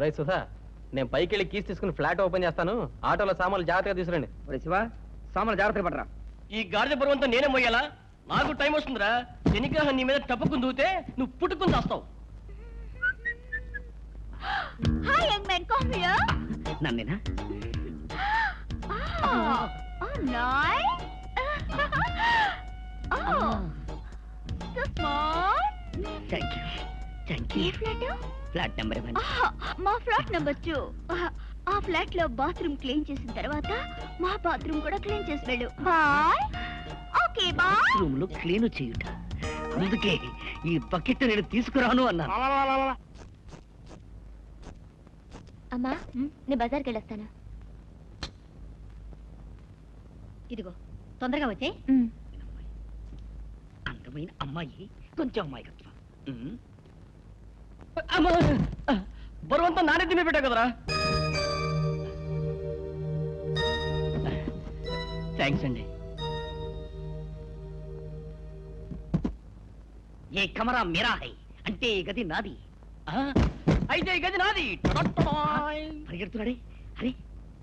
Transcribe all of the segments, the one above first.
రై సుధా నేను పైకి వెళ్ళి కీస్ తీసుకుని ఫ్లాట్ ఓపెన్ చేస్తాను. ఆటోలో సామాన్లు జాగ్రత్తగా తీసుకురండి. ఒరే శివ సామాన్లు జాగ్రత్త పడరా. ఈ గాడిద బరువంతా నేనే మోయాలా నాకు టైం వస్తుందిరా. శనిగ్రహం నీ మీద టప్పుకుని దూతే నువ్వు పుట్టుకుని చేస్తావు Hi, young man, come here. నన్నేనా? Oh, oh nice. oh, so. Thank you thank A flat? Flat number one మా ఫ్లాట్ నెంబర్ టూ. ఆ ఫ్లాట్లో బాత్రూమ్ క్లీన్ చేసిన తర్వాత మా బాత్రూమ్ కూడా క్లీన్ చేసి వెళ్ళు బాయ్. Okay bye. రూమ్లో క్లీన్ చేయుట. అందుకే ఈ బకెట్ నేను తీసుకురాను అన్నాను అమ్మా నేను బజార్కి వెళ్ళొస్తాను. ఇదిగో తొందరగా వచ్చే అందమైన అమ్మాయి కొంచెం అమ్మాయికత్వం ఉమ్. బరువంతా నానే తిమ్మి పెట్టావు కదరా? థ్యాంక్స్ అండి. ఏ కమరా మేరా హై? అంటే ఈ గది నాది. ఆ, అయితే ఈ గది నాది. టడట్టడాయ్. పరిగెడుతున్నాడే. అరే.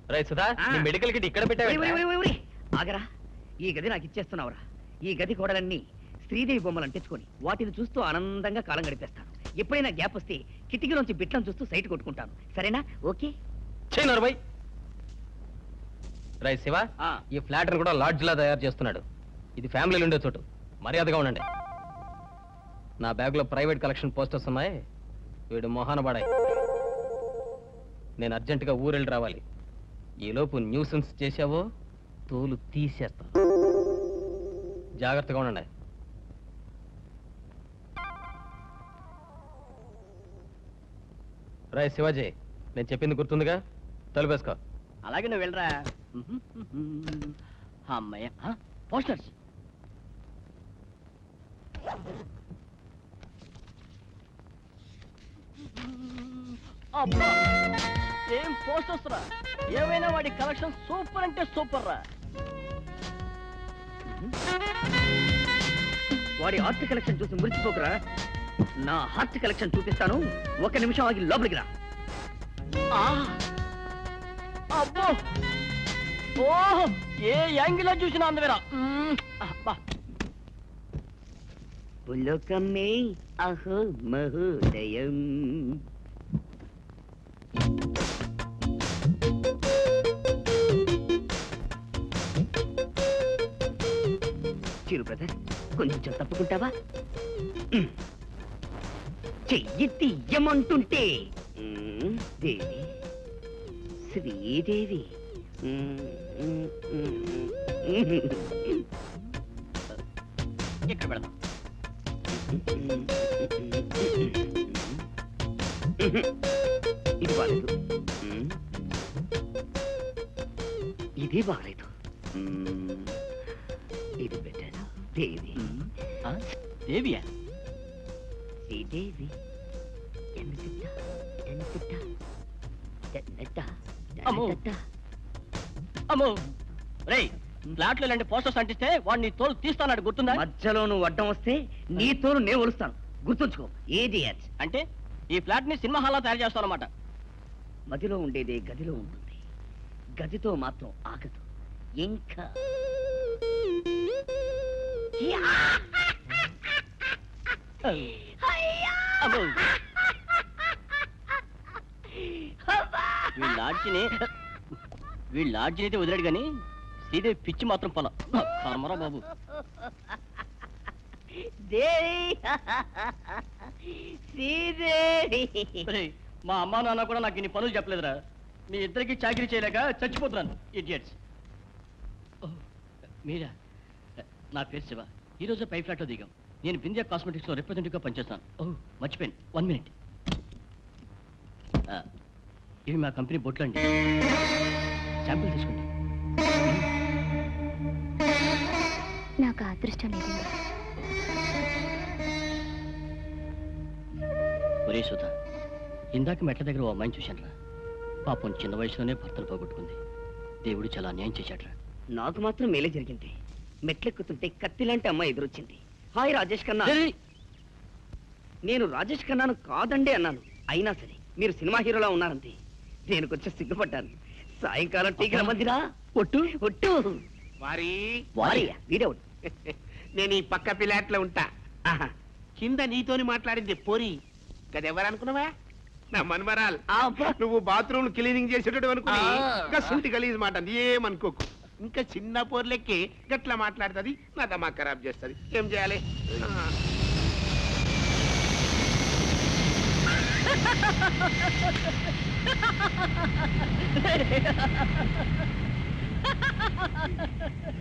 రై సుధా ఆ. నీ మెడికల్ కిట్ ఇక్కడ పెట్టావు ఒరేయ్. ఆగరా. ఈ గది నాకు ఇచ్చేస్తున్నావురా. ఈ గది గోడలన్నీ శ్రీదేవి బొమ్మలు అంటించుకొని వాటిని చూస్తూ ఆనందంగా కాలం గడిపేస్తాను. ఎప్పుడైనా గ్యాప్ వస్తే కిటికీలోంచి బిట్లను చూస్తూ సైట్ కొట్టుకుంటాను. సరేనా? ఓకే. చేయనరు రై శివ ఆ, ఈ ఫ్లాట్ కూడా లాడ్జ్ లా తయారు చేస్తున్నాడు. ఇది ఫ్యామిలీలు ఉండే చోటు. మర్యాదగా ఉండండి. నా బ్యాగ్లో ప్రైవేట్ కలెక్షన్ పోస్టర్స్ ఉన్నాయి. వీడు మొహాన పడాయి. నేను అర్జెంటుగా ఊరెళ్ళి రావాలి. ఈలోపు న్యూసెన్స్ చేశావో తోలు తీసేస్తా. జాగ్రత్తగా ఉండండి. రాయ్ శివాజీ నేను చెప్పింది గుర్తుందిగా? తలుపేసుకో. అలాగే నువ్వు వెళ్ళరా. అమ్మాయ పోస్టర్స్. అబ్బా ఏం పోస్టర్స్ రా? ఏమైనా వాడి కలెక్షన్ సూపర్ అంటే సూపర్ రా. వాడి ఆర్ట్ కలెక్షన్ చూసి మురిచిపోకురా నా హార్ట్ కలెక్షన్ చూపిస్తాను. ఒక నిమిషం ఆగి లోపలికి రా. అబ్బో! ఓహో! ఏ యాంగిల్లో చూసినా అందవేరా మ్మ్. పులోకమే అహో మహోదయం. చిరు బ్రదర్ కొంచెం తప్పుకుంటావా? చెయ్యి తీయమంటుంటే. దేవి శ్రీదేవి. ఇక్కడ పెడదాం? ఇది బాలేదు. ఇది బాలేదు. ఇది బెటర్ దేవి? దేవియా? శ్రీదేవి ఎన్నుకుట్ట ఎన్నుకుట్ట ఎన్నట్ట అమ్మో. అమ్మో. రేయ్ ఫ్లాట్లో ఇలాంటి పోస్టర్స్ అంటిస్తే వాడిని తోలు తీస్తానాడు గుర్తుందా? మధ్యలో నువ్వు అడ్డం వస్తే నీ తోలు నేను ఒలుస్తాను. గుర్తుంచుకో ఏది అంటే ఈ ఫ్లాట్ని సినిమా హాల్ తయారు చేస్తాను అనమాట మదిలో ఉండేదే గదిలో ఉంటుంది. గదితో మాత్రం ఆగదు. ఇంకా. అమ్మో వీళ్ళ లాడ్జిని వీళ్ళ లాడ్జిని అయితే వదిలేడు కానీ శ్రీదేవి పిచ్చి మాత్రం పొల. కర్మరా బాబు. దేవి. శ్రీదేవి. ఒరేయ్, మా అమ్మా నాన్న కూడా నాకు ఇన్ని పనులు చెప్పలేదురా. మీ ఇద్దరికి చాకరీ చేయలేక చచ్చిపోతున్నాను ఇడియట్స్. మీరా? నా పేరు శివ. ఈ రోజు పై ఫ్లాట్లో దిగాం. నేను బిందియా కాస్మెటిక్స్లో రిప్రజెంటేటివ్గా పనిచేస్తాను. ఓ. మర్చిపోయాను. వన్ మినిట్ ఇవి మా కంపెనీ బొట్లు అండి. శాంపిల్ తీసుకోండి. నాకు అదృష్టం లేదండి. ఒరే సుధా ఇందాక మెట్ల దగ్గర ఓ అమ్మాయిని చూశానురా. పాపం చిన్న వయసులోనే భర్తలు పోగొట్టుకుంది. దేవుడు చాలా అన్యాయం చేశాడ్రా. నాకు మాత్రం మేలే జరిగింది. మెట్లెక్కుతుంటే కత్తి లాంటి అమ్మాయి ఎదురొచ్చింది. హాయ్ రాజేష్ ఖన్నా నేను రాజేష్ ఖన్నాను కాదండి అన్నాను. అయినా సరే మీరు సినిమా హీరోలా ఉన్నారంతే. నేను కొంచెం సిగ్గుపడ్డాను. సాయంకాలం టీకి రమ్మందిరా ఒట్టు? ఒట్టు. వారి. వారి. వీడేవుడు నేను ఈ పక్క పిల్లాట్లో ఉంటా. ఆహా. కింద నీతోని మాట్లాడింది పోరి. గదెవరనుకున్నావా నా మనమరాలు. ఆ, అబ్బా. నువ్వు బాత్రూమ్ క్లీనింగ్ చేసేటట్టు అనుకుని ఆ. ఇంకా సుంటి గలీజ్ మాట ఏమనుకోకు. ఇంకా చిన్న పోర్లెక్కి గట్లా మాట్లాడుతుంది నా దమా ఖరాబ్ చేస్తుంది. ఏం చేయాలి.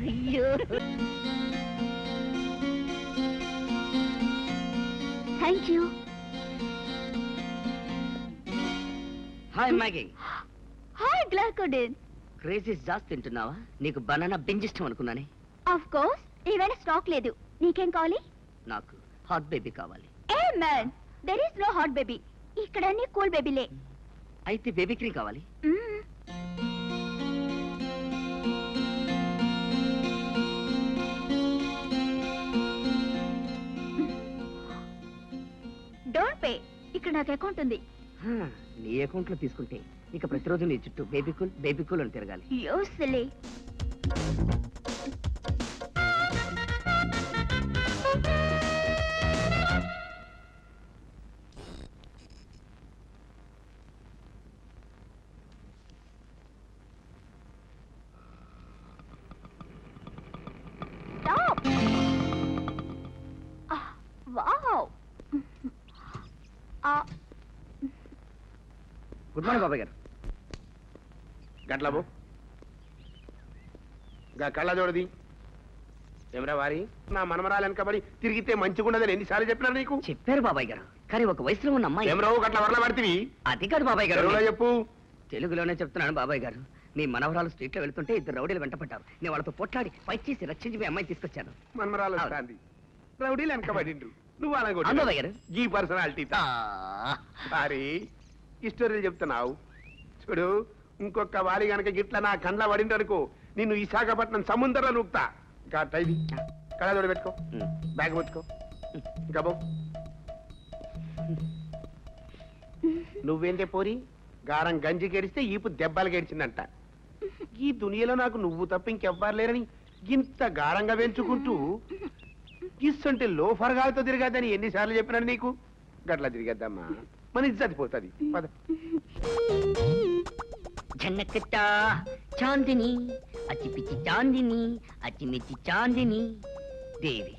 అయ్యో. Thank you hi Maggie hi గ్లాకోడిన్ crazy జాస్ తింటున్నావా? నీకు బనానా బెంజ్ ఇష్టం అనుకున్నానే. ఆఫ్ కోర్స్ ఈవేళ స్టాక్ లేదు. నీకేం కావాలి? నాకు హాట్ బేబీ కావాలి. Hey man there is no hot baby ఇక్కడ అన్ని కూల్ బేబీలే. అయితే బేబీ క్రీమ్ కావాలి. మ్మ్. డోంట్ పే ఇక్కడ నాకు అకౌంట్ ఉంది. హా, నీ అకౌంట్లో తీసుకుంటే. ఇక ప్రతిరోజు నీ చుట్టూ బేబీ కూల్ బేబీ కూల్ అని తిరగాలి. గుడ్ మార్నింగ్ బాబాయ్ గారు. గట్లబో గా కళ్ళ చూడది ఏమరా వారి? నా మనమరాలు వెనకబడి తిరిగితే మంచిగుండదని ఎన్నిసార్లు చెప్పినా నీకు? చెప్పారు బాబాయ్ గారు. కానీ ఒక వయసులో ఉన్న అమ్మాయి ఏమరావు గట్ల వరల పడితివి? అది కాదు బాబాయ్ గారు. తెలుగులో చెప్పు. తెలుగులోనే చెప్తున్నాను బాబాయ్ గారు. మీ మనవరాలు స్ట్రీట్లో వెళ్తుంటే ఇద్దరు రౌడీలు వెంటపడ్డారు. నేను వాళ్ళతో పొట్లాడి ఫైట్ చేసి రక్షించి మీ అమ్మాయి తీసుకొచ్చాను. మనమరాలు. వస్తాంది. రౌడీలు వెనకబడిండ్రు. నువ్వు గారు. ఈ పర్సనాలిటీ సారీ ఈ స్టోరీలు చెప్తున్నావు. చూడు ఇంకొక వాలి గనక గిట్ల నా కండ్ల పడిందనుకో నిన్ను విశాఖపట్నం సముద్రంలో నూపుతా ఇంకా టైది కళ్ళజోడు పెట్టుకో. బ్యాగ్ పెట్టుకో ఇంకా బో నువ్వేంటే పోరి? గారం గంజి గెడిస్తే ఈపు దెబ్బలు గెడిచిందంట ఈ దునియలో నాకు నువ్వు తప్ప ఇంకెవ్వరు లేరని ఇంత గారంగా పెంచుకుంటూ ఇస్తుంటే లోఫర్గాలతో తిరగద్దని ఎన్నిసార్లు చెప్పినాను నీకు? గట్లా తిరిగద్దమ్మా. మన ఇజ్జతి పోతుంది. పద. జన్నకట్ట చాందిని అచ్చిపిచ్చి చాందిని అచ్చిమిచ్చి చాందిని. దేవి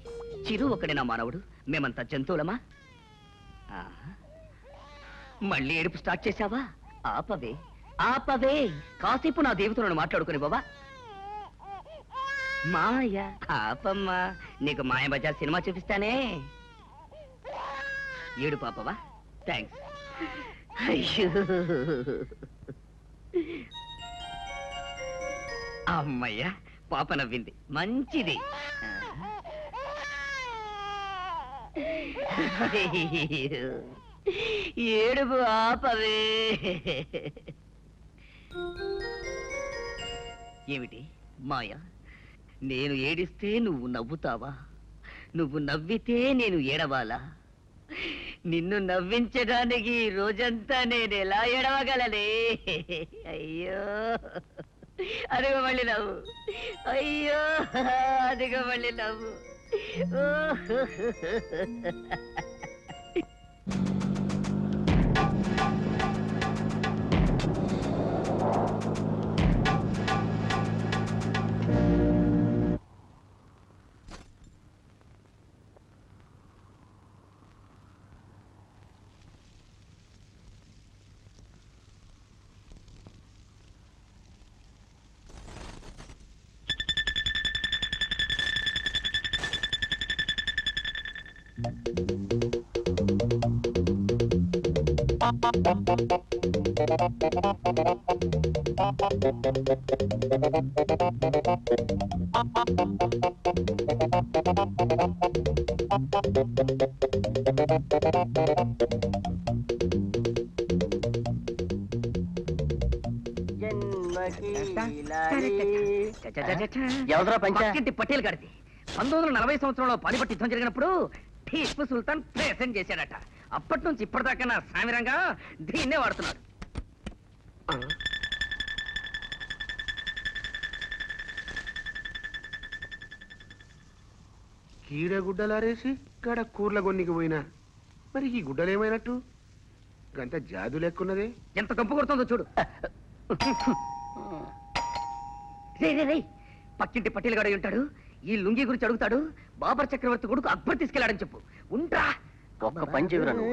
చిరు ఒకడే నా మానవుడు? మేమంతా జంతువులమా? మళ్ళీ ఏడుపు స్టార్ట్ చేశావా? ఆపవే ఆపవే. కాసేపు నా దేవతలను మాట్లాడుకుని బాబా మాయ ఆపమ్మా. నీకు మాయ బజార్ సినిమా చూపిస్తానే. ఏడు పాపవా థ్యాంక్స్ అయ్యో. అమ్మయ్యా పాప నవ్వింది. మంచిది. ఏడుపు ఆపవే. ఏమిటి మాయ నేను ఏడిస్తే నువ్వు నవ్వుతావా? నువ్వు నవ్వితే నేను ఏడవాలా? నిన్ను నవ్వించడానికి ఈ రోజంతా నేను ఎలా ఎడవగలనే అయ్యో. అదిగో మళ్ళీ నవ్వు. అయ్యో. అదిగో మళ్ళీ నవ్వు. ఓ. ఎవరిరా పంచ? పక్కింటి పటేల్ గారిది. పంతొమ్మిది వందల నలభై సంవత్సరంలో పానిపట్టి యుద్ధం జరిగినప్పుడు టీపు సుల్తాన్ ప్రెసెంట్ చేశాడట. అప్పటి నుంచి ఇప్పటిదాకా నా సామిరంగా దీన్నే వాడుతున్నాడు. కీడ గుడ్డలారేసి గడ కూర్ల గొన్నికి పోయినా. మరి ఈ గుడ్డలేమైనట్టు? గంత జాదు లెక్కున్నదే. ఎంత కంపు కొడుతుందో చూడు. రే రే రే పక్కింటి పట్టీలు గడ ఉంటాడు? ఈ లుంగి గురించి అడుగుతాడు? బాబర్ చక్రవర్తి కొడుకు అక్బర్ తీసుకెళ్ళాడని చెప్పు. ఉంట్రా ఒక్క పని చెవిరా నువ్వు.